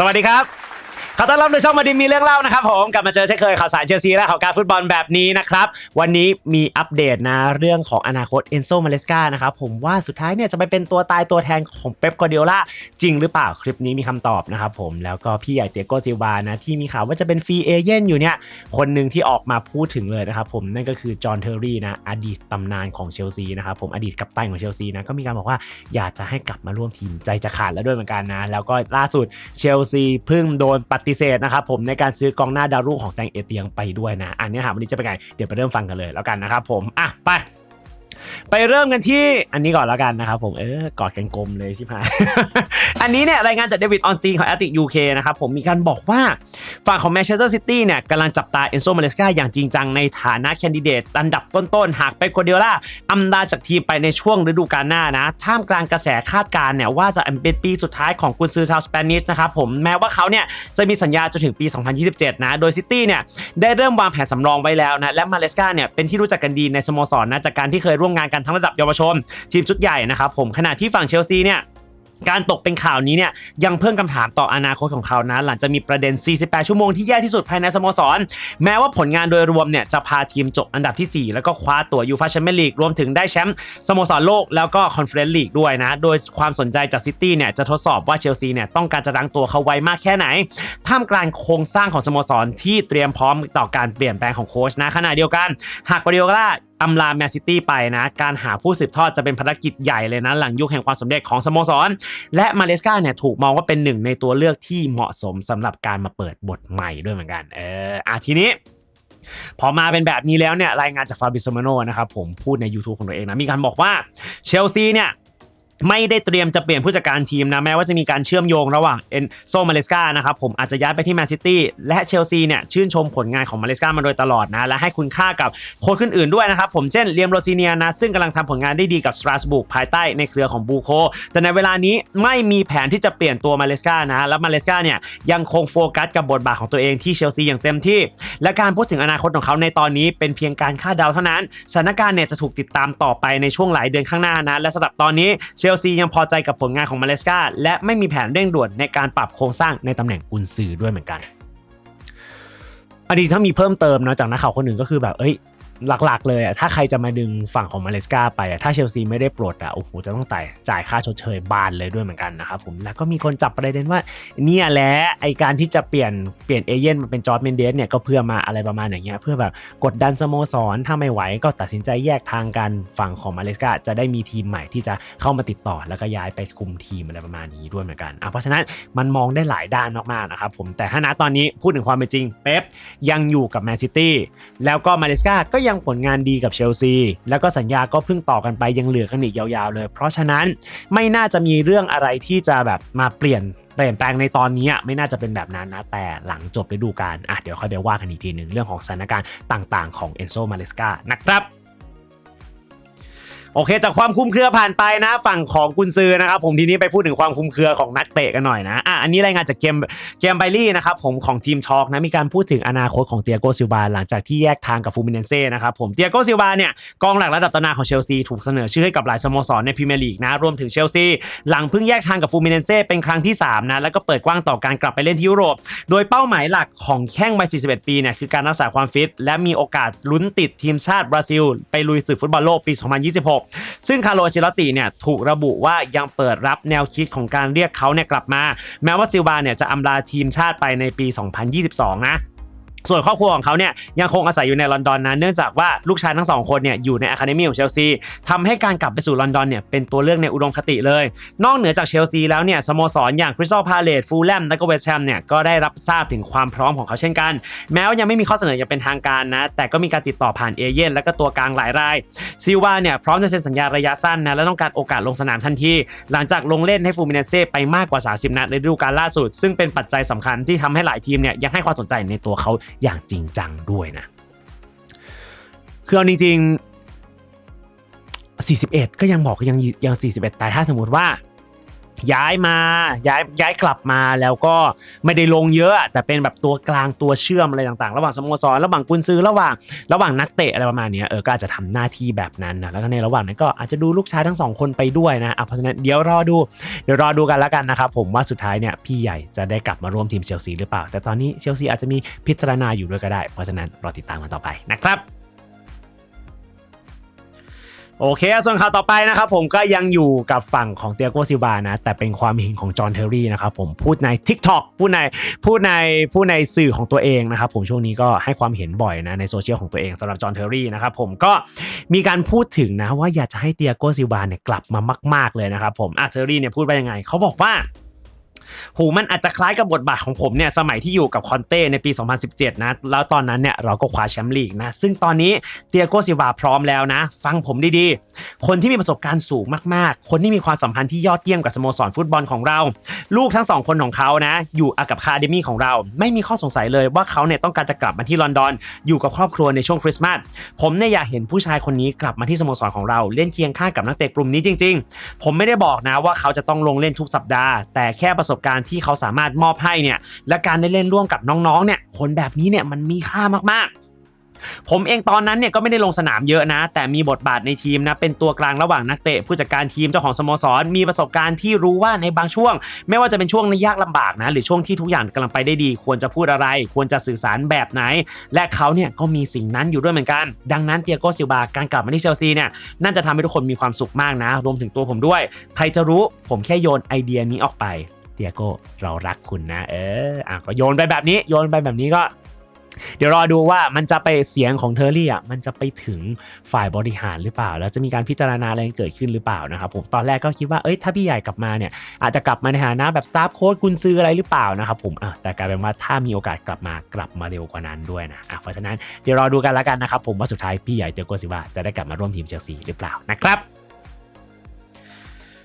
สวัสดีครับ ขอต้อนรับในช่องมาดิมีเรื่องเล่านะครับผมกลับมาเจอเช่นเคยข่าวสารเชลซีและข่าวการฟุตบอลแบบนี้นะครับ วันนี้มีอัปเดตนะ เรื่องของอนาคตเอนโซมาเลสกานะครับผมว่าสุดท้ายเนี่ยจะไปเป็นตัวตายตัวแทนของเป๊ปกวาร์ดิโอลาจริงหรือเปล่าคลิปนี้มีคำตอบนะครับผมแล้วก็พี่ใหญ่เตียโกซิวานะที่มีข่าวว่าจะเป็นฟรีเอเย่นอยู่เนี่ยคนหนึ่งที่ออกมาพูดถึงเลยนะครับผมนั่นก็คือจอห์นเทอร์รี่นะอดีตตำนานของเชลซีนะครับผมอดีตกัปตันของเชลซีนะก็มีการบอกว่าอยากจะให้กลับมาร่วมทีมใจจะขาดแล้วด้วยเหมือนกันนะแล้วก็ล่าสุดเชลซีเพิ่งโดนปฏิเสธนะครับผมในการซื้อกองหน้าดาวรุ่งของแซงเอเตียงไปด้วยนะ อันนี้หาวันนี้จะเป็นไง เดี๋ยวไปเริ่มฟังกันเลยแล้วกันนะครับผม อะ ไป ไปเริ่มกันที่อันนี้ก่อนแล้วกันนะครับผมเออกอดกันกลมเลยชิบหาย อันนี้เนี่ยรายงานจากเดวิดออนสตีนของแอตติกยูเคนะครับผมมีการบอกว่าฝั่งของแมนเชสเตอร์ซิตี้เนี่ยกำลังจับตาเอนโซมาเลสกาอย่างจริงจังในฐานะแคนดิเดตอันดับต้นๆ หากเป๊ปกัวเดียล่าอำลาจากทีมไปในช่วงฤดูกาลหน้านะ ท่ามกลางกระแสคาดการณ์เนี่ยว่าจะเป็นปีสุดท้ายของกุนซือชาวสเปนิชนะครับผมแม้ว่าเขาเนี่ยจะมีสัญญาจนถึงปี 2027 นะ โดยซิตี้เนี่ยได้เริ่มวางแผนสำรองไว้แล้วนะและมาเลสกาเนี่ยเป็นที่รู้จักกันดีในสโมสรนะจากการที่เคยร่วมงานกันทั้งระดับเยาวชน ทีมชุดใหญ่นะครับผมขณะที่ฝั่งเชลซีเนี่ยการตกเป็นข่าวนี้เนี่ยยังเพิ่มคำถามต่ออนาคตของเขานะ หลังจะมีประเด็น 48 ชั่วโมงที่แย่ที่สุดภายในสโมสร แม้ว่าผลงานโดยรวมเนี่ยจะพาทีมจบอันดับที่ 4 แล้วก็คว้าตั๋วยูฟาแชมเปี้ยนลีกรวมถึงได้แชมป์สโมสรโลกแล้วก็คอนเฟอเรนซ์ลีกด้วยนะ โดยความสนใจจากซิตี้เนี่ยจะทดสอบว่าเชลซีเนี่ยต้องการจะรั้งตัวเขาไว้มากแค่ไหนท่ามกลางโครงสร้างของสโมสรที่เตรียมพร้อมต่อการเปลี่ยนแปลงของโค้ชนะขณะเดียวกัน หากกวาริโอลา อำลาแมนซิตี้ไปนะ การหาผู้สืบทอดจะเป็นภารกิจใหญ่เลยนะ หลังยุคแห่งความสำเร็จของสโมสร และมาเลสกาเนี่ยถูกมองว่าเป็นหนึ่งในตัวเลือกที่เหมาะสมสำหรับการมาเปิดบทใหม่ด้วยเหมือนกัน เอออะทีนี้พอมาเป็นแบบนี้แล้วเนี่ยรายงานจากฟาบิโซมาโนนะครับผมพูดใน YouTube ของตัวเองนะ มีการบอกว่าเชลซีเนี่ย ไม่ได้เตรียมจะเปลี่ยนผู้จัดการทีมนะ แม้ว่าจะมีการเชื่อมโยงระหว่างเอนโซมาเลสกานะครับผมอาจจะย้ายไปที่แมนซิตี้และเชลซีเนี่ยชื่นชมผลงานของมาเลสกามาโดยตลอดนะ และให้คุณค่ากับโค้ชคนอื่นด้วยนะครับผมเช่นเลียมโรซิเนียนะ ซึ่งกำลังทำผลงานได้ดีกับสตราสบุกภายใต้ในเครือของบูโค แต่ในเวลานี้ไม่มีแผนที่จะเปลี่ยนตัวมาเลสกานะแล้วมาเลสกาเนี่ยยังคงโฟกัสกับบทบาทของตัวเองที่เชลซีอย่างเต็มที่ และการพูดถึงอนาคตของเขาในตอนนี้เป็นเพียงการคาดเดาเท่านั้นสถานการณ์เนี่ยจะถูกติดตามต่อไปในช่วงหลายเดือนข้างหน้านะและสำหรับตอนนี้เชลซียังพอใจกับผลงานของมาเลสกาและไม่มีแผนเร่งด่วนในการปรับโครงสร้างในตำแหน่งกุนซือด้วยเหมือนกันอันนี้ถ้ามีเพิ่มเติมนะจากนักข่าวคนหนึ่งก็คือแบบเอ้ย หลักๆ เลยอะถ้าใครจะมาดึงฝั่งของมาเลสกาไปอะถ้าเชลซีไม่ได้ปลดอะโอ้โหจะต้องจ่ายจ่ายค่าชดเชยบานเลยด้วยเหมือนกันนะครับผมแล้วก็มีคนจับประเด็นว่า เนี่ยแหละไอการที่จะเปลี่ยนเปลี่ยนเอเย่นมาเป็นจอร์ดเมนเดสเนี่ยก็เพื่อมาอะไรประมาณอย่างเงี้ยเพื่อแบบกดดันสโมสรถ้าไม่ไหวก็ตัดสินใจแยกทางกันฝั่งของมาเลสกาจะได้มีทีมใหม่ที่จะเข้ามาติดต่อแล้วก็ย้ายไปคุมทีมอะไรประมาณนี้ด้วยเหมือนกันอะเพราะฉะนั้นมันมองได้หลายด้านมากๆนะครับผมแต่ถ้าณตอนนี้พูดถึงความเป็นจริงเป๊ปยังอยู่กับแมนซิตี้แล้วก็มาเลสกาก็ยังผลงานดีกับเชลซี แล้วก็สัญญาก็เพิ่งต่อกันไปยังเหลือกันอีกยาวๆเลย เพราะฉะนั้นไม่น่าจะมีเรื่องอะไรที่จะแบบมาเปลี่ยนเปลี่ยนแปลงในตอนนี้ไม่น่าจะเป็นแบบนั้นนะ แต่หลังจบฤดูกาลอะเดี๋ยวค่อยไปว่ากันอีกทีหนึ่งเรื่องของสถานการณ์ต่างๆของเอนโซมาเลสกานะครับ โอเค จากความคุ้มเครือผ่านไปนะ ฝั่งของกุนซือนะครับผมทีนี้ไปพูดถึงความคุ้มเครือของนักเตะกันหน่อยนะอะอันนี้รายงานจากเกมเกมไบลี่นะครับผมของทีมทอกนะมีการพูดถึงอนาคตของเตียโกซิลบาหลังจากที่แยกทางกับฟูมิเนเซ่นะครับผมเตียโกซิลบาเนี่ยกองหลักระดับตำนานของเชลซีถูกเสนอชื่อให้กับหลายสโมสรในพรีเมียร์ลีกนะรวมถึงเชลซีหลังเพิ่งแยกทางกับฟูมิเนเซ่เป็นครั้งที่3นะแล้วก็เปิดกว้างต่อการกลับไปเล่นที่ยุโรป โดยเป้าหมายหลักของแข้งวัย41 ปีเนี่ยคือการรักษาความฟิตและมีโอกาสลุ้นติดทีมชาติบราซิล ไปลุยศึกฟุตบอลโลกปี 2026ซึ่งคาร์โลอันเชลอตติเนี่ยถูกระบุว่ายังเปิดรับแนวคิดของการเรียกเขาเนี่ยกลับมา แม้ว่าซิลวาเนี่ยจะอำลาทีมชาติไปในปี 2022 นะ ส่วนครอบครัวของเขาเนี่ยยังคงอาศัยอยู่ในลอนดอนนะเนื่องจากว่าลูกชายทั้งสองคนเนี่ยอยู่ในอะคาเดมี่ของเชลซีทำให้การกลับไปสู่ลอนดอนเนี่ยเป็นตัวเลือกในอุดมคติเลย นอกเหนือจากเชลซีแล้วเนี่ยสโมสรอย่างคริสตัลพาเลตฟูลแลมและก็เวสต์แฮมเนี่ยก็ได้รับทราบถึงความพร้อมของเขาเช่นกัน แม้ว่ายังไม่มีข้อเสนออย่างเป็นทางการนะแต่ก็มีการติดต่อผ่านเอเย่นและก็ตัวกลางหลายรายซิลวาเนี่ยพร้อมจะเซ็นสัญญาระยะสั้นนะและต้องการโอกาสลงสนามทันทีหลังจากลงเล่นให้ฟูมิเนเซ่ไปมากกว่า 30 นัดในฤดูกาลล่าสุด ซึ่งเป็นปัจจัยสำคัญที่ทำให้หลายทีมเนี่ยยังให้ความสนใจในตัวเขาอย่างจริงจังด้วยนะ คือเอาจริงๆ41 ก็ยังบอกยังยัง41 แต่ถ้าสมมติว่า ย้ายมาย้ายย้ายกลับมาแล้วก็ไม่ได้ลงเยอะ แต่เป็นแบบตัวกลางตัวเชื่อมอะไรต่างๆ ระหว่างสโมสรระหว่างกุนซือระหว่างระหว่างนักเตะอะไรประมาณนี้เออก็อาจจะทำหน้าที่แบบนั้นนะแล้วก็ในระหว่างนั้นก็อาจจะดูลูกชายทั้งสองคนไปด้วยนะเพราะฉะนั้นเดี๋ยวรอดูเดี๋ยวรอดูกันแล้วกันนะครับผมว่าสุดท้ายเนี่ยพี่ใหญ่จะได้กลับมาร่วมทีมเชลซีหรือเปล่า แต่ตอนนี้เชลซีอาจจะมีพิจารณาอยู่ด้วยก็ได้ เพราะฉะนั้นรอติดตามกันต่อไปนะครับ โอเค ส่วนข่าวต่อไปนะครับผมก็ยังอยู่กับฝั่งของเตียโกซิบานะ แต่เป็นความเห็นของจอห์นเทอร์รี่นะครับผมพูดใน TikTok พูดในพูดในพูดในสื่อของตัวเองนะครับผมช่วงนี้ก็ให้ความเห็นบ่อยนะในโซเชียลของตัวเองสำหรับจอห์นเทอร์รี่นะครับผมก็มีการพูดถึงนะว่าอยากจะให้เตียโกซิบาเนี่ยกลับมามาก ๆเลยนะครับผมอะเทอร์รี่เนี่ยพูดไปยังไงเขาบอกว่า หูมันอาจจะคล้ายกับบทบาทของผมเนี่ยสมัยที่อยู่กับคอนเต้ในปี 2017 นะ แล้วตอนนั้นเนี่ยเราก็คว้าแชมป์ลีกนะ ซึ่งตอนนี้เตียโกซิวาพร้อมแล้วนะ ฟังผมดีๆ คนที่มีประสบการณ์สูงมากๆ คนที่มีความสัมพันธ์ที่ยอดเยี่ยมกับสโมสรฟุตบอลของเรา ลูกทั้งสองคนของเขานะ อยู่อากับคาเดมี่ของเรา ไม่มีข้อสงสัยเลยว่าเขาเนี่ยต้องการจะกลับมาที่ลอนดอน อยู่กับครอบครัวในช่วงคริสต์มาสผมเนี่ยอยากเห็นผู้ชายคนนี้กลับมาที่สโมสรของเราเล่นเคียงข้างกับนักเตะกลุ่มนี้จริง ๆ ผมไม่ได้บอกนะว่าเขาจะต้องลงเล่นทุกสัปดาห์ แต่แค่ประสบการณ์ที่เขาสามารถมอบให้เนี่ยและการได้เล่นร่วมกับน้องๆเนี่ยคนแบบนี้เนี่ยมันมีค่ามากๆผมเองตอนนั้นเนี่ยก็ไม่ได้ลงสนามเยอะนะ แต่มีบทบาทในทีมนะเป็นตัวกลางระหว่างนักเตะ ผู้จัดการทีมเจ้าของสโมสร มีประสบการณ์ที่รู้ว่าในบางช่วง ไม่ว่าจะเป็นช่วงในยากลำบากนะ หรือช่วงที่ทุกอย่างกำลังไปได้ดี ควรจะพูดอะไร ควรจะสื่อสารแบบไหน และเขาเนี่ยก็มีสิ่งนั้นอยู่ด้วยเหมือนกัน ดังนั้นเตียโกซิลบาการกลับมาที่เชลซีเนี่ยน่าจะทำให้ทุกคนมีความสุขมากนะ รวมถึงตัวผมด้วย ใครจะรู้ผมแค่โยนไอเดียนี้ออกไป เตียโก้เรารักคุณนะ เอออะก็โยนไปแบบนี้โยนไปแบบนี้ก็ เดี๋ยวรอดูว่ามันจะไปเสียงของเทอร์รี่อะมันจะไปถึงฝ่ายบริหารหรือเปล่า แล้วจะมีการพิจารณาอะไรเกิดขึ้นหรือเปล่านะครับผมตอนแรกก็คิดว่าเอ้ยถ้าพี่ใหญ่กลับมาเนี่ยอาจจะกลับมาในฐานะแบบสตาฟโค้ชกุนซืออะไรหรือเปล่านะครับผมอะแต่กลายเป็นว่าถ้ามีโอกาสกลับมากลับมาเร็วกว่านั้นด้วยนะอะเพราะฉะนั้นเดี๋ยวรอดูกันแล้วกันนะครับผมว่าสุดท้ายพี่ใหญ่เตียโกซิวาจะได้กลับมาร่วมทีมเชลซีหรือเปล่านะครับ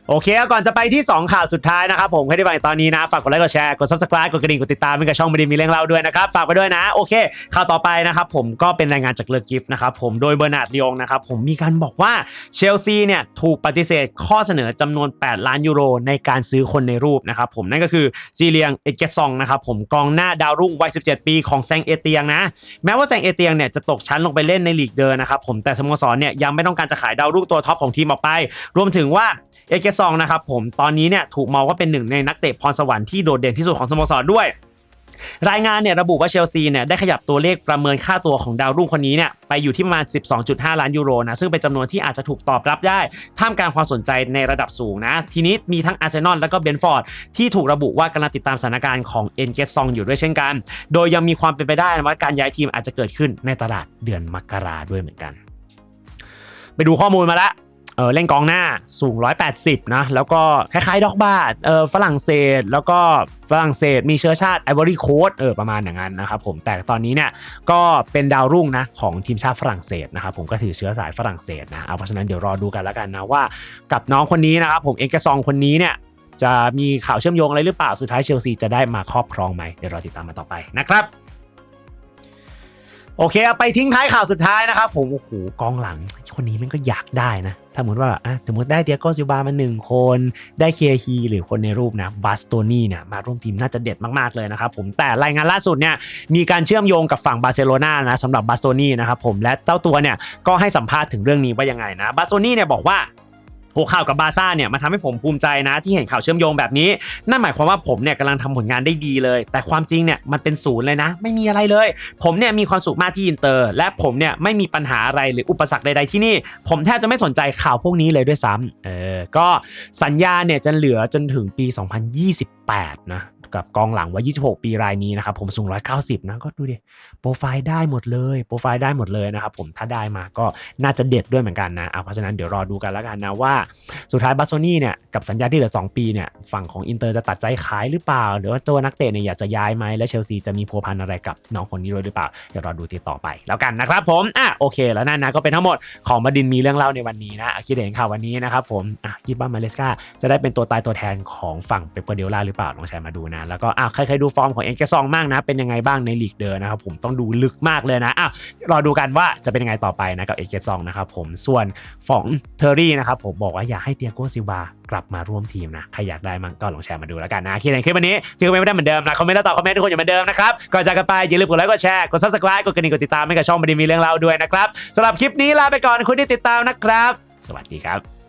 โอเคก่อนจะไปที่ 2 ข่าวสุดท้ายนะครับผมใครที่ฟังตอนนี้นะ ฝากกดไลค์กดแชร์กด subscribe กดกระดิ่งกดติดตามเป็นกับช่องไม่ได้มีเรื่องเล่าด้วยนะครับ ฝากไปด้วยนะ โอเค ข่าวต่อไปนะครับผมก็เป็นรายงานจากเลอกิฟต์นะครับผมโดยเบอร์นาร์ดลียงนะครับผมมีการบอกว่าเชลซีเนี่ยถูกปฏิเสธข้อเสนอจำนวน 8 ล้านยูโร ในการซื้อคนในรูปนะครับผมนั่นก็คือจีเลียงเอเกซองนะครับผมกองหน้าดาวรุ่งวัย 17 ปีของแซงเอเตียงนะแม้ว่าแซงเอเตียงเนี่ยจะตกชั้นลงไปเล่นในลีกเดินนะครับผมแต่สโมสรเนี่ยยังไม่ต้องการจะขายดาวรุ่งตัวท็อปของทีมออกไป รวมถึงว่าเอเกซองนะครับผมตอนนี้เนี่ยถูกมองว่าเป็นหนึ่งในนักเตะพรสวรรค์ที่โดดเด่นที่สุดของสโมสรด้วย รายงานเนี่ยระบุว่าเชลซีเนี่ยได้ขยับตัวเลขประเมินค่าตัวของดาวรุ่งคนนี้เนี่ยไปอยู่ที่ประมาณ 12.5 ล้านยูโรนะซึ่งเป็นจำนวนที่อาจจะถูกตอบรับได้ ท่ามกลางความสนใจในระดับสูงนะ ทีนี้มีทั้งอาร์เซนอลและก็เบนฟอร์ดที่ถูกระบุว่ากำลังติดตามสถานการณ์ของเอ็นเกซองอยู่ด้วยเช่นกัน โดยยังมีความเป็นไปได้ว่าการย้ายทีมอาจจะเกิดขึ้นในตลาดเดือนมกราด้วยเหมือนกัน ไปดูข้อมูลมาแล้ว เออเล่นกองหน้าสูง 180 นะ แล้วก็คล้ายๆด็อกบาดเออฝรั่งเศส แล้วก็ฝรั่งเศสมีเชื้อชาติไอวอรี่โคสเออประมาณอย่างนั้นนะครับผมแต่ตอนนี้เนี่ยก็เป็นดาวรุ่งนะของทีมชาติฝรั่งเศสนะครับผมก็ถือเชื้อสายฝรั่งเศสนะเอาเพราะฉะนั้นเดี๋ยวรอดูกันแล้วกันนะว่ากับน้องคนนี้นะครับผมเอ็กซองคนนี้เนี่ยจะมีข่าวเชื่อมโยงอะไรหรือเปล่าสุดท้ายเชลซีจะได้มาครอบครองไหมเดี๋ยวรอติดตามมาต่อไปนะครับ โอเคเอาไปทิ้งท้ายข่าวสุดท้ายนะครับผมโอ้โหกองหลัง คนนี้มันก็อยากได้นะถ้าสมมติว่าอะสมมติได้เตียโกซิบามาหนึ่งคน ได้เคฮีหรือคนในรูปนะบาสโตนี่เนี่ยมาร่วมทีมน่าจะเด็ดมากๆเลยนะครับผมแต่รายงานล่าสุดเนี่ยมีการเชื่อมโยงกับฝั่งบาร์เซโลนานะสำหรับบาสโตนี่นะครับผมและเจ้าตัวเนี่ยก็ให้สัมภาษณ์ถึงเรื่องนี้ว่ายังไงนะบาสโตนี่เนี่ยบอกว่า หัวข่าวกับบาซ่าเนี่ยมันทำให้ผมภูมิใจนะที่เห็นข่าวเชื่อมโยงแบบนี้ นั่นหมายความว่าผมเนี่ยกำลังทำผลงานได้ดีเลย แต่ความจริงเนี่ยมันเป็นศูนย์เลยนะ ไม่มีอะไรเลย ผมเนี่ยมีความสุขมากที่อินเตอร์ และผมเนี่ยไม่มีปัญหาอะไรหรืออุปสรรคใดๆที่นี่ ผมแทบจะไม่สนใจข่าวพวกนี้เลยด้วยซ้ำเออก็สัญญาเนี่ยจะเหลือจนถึงปี 2028 นะ กับกองหลังว่า26 ปีรายนี้นะครับผมสูง 190 นะก็ดูดิโปรไฟล์ได้หมดเลยโปรไฟล์ได้หมดเลยนะครับผมถ้าได้มาก็น่าจะเด็ดด้วยเหมือนกันนะอะเพราะฉะนั้นเดี๋ยวรอดูกันแล้วกันนะว่าสุดท้ายบาโซนี่เนี่ยกับสัญญาที่เหลือ 2 ปีเนี่ยฝั่งของอินเตอร์จะตัดใจขายหรือเปล่า หรือว่าตัวนักเตะเนี่ยอยากจะย้ายไหมและเชลซีจะมีพัวพันอะไรกับน้องคนนี้ด้วยหรือเปล่าเดี๋ยวรอดูติดต่อไปแล้วกันนะครับผมอะโอเค แล้วนั่นนะก็เป็นทั้งหมดของบดินมีเรื่องเล่าในวันนี้นะคิดเห็นข่าววันนี้นะครับผมอะคิดว่ามาเลสกาจะได้เป็นตัวตายตัวแทนของฝั่งเปเปอร์เดล่าหรือเปล่าลองแชร์มาดูนะแล้วก็อะใครเคยดูฟอร์มของเอ็นเกซองบ้างนะ เป็นยังไงบ้างในลีกเดินนะครับผมต้องดูลึกมากเลยนะอะรอดูกันว่าจะเป็นยังไงต่อไปนะกับเอ็นเกซองนะครับผมส่วนของเทอร์รี่นะครับผมบอกว่าอยากให้เตียโกซิวากลับมาร่วมทีมนะใครอยากได้มั้งก็ลองแชร์มาดูแล้วกันนะคิดในคลิปวันนี้ที่ไม่ได้เหมือนเดิมนะคอมเมนต์แล้วตอบคอมเมนต์ทุกคนอย่าเหมือนเดิมนะครับก่อนจากกันไปอย่าลืมกดไลค์กดแชร์กด subscribe กดกระดิ่งกดติดตามให้กับช่องบันดีมีเรื่องเล่าด้วยนะครับสำหรับคลิปนี้ลาไปก่อนคุณที่ติดตามนะครับ สวัสดีครับ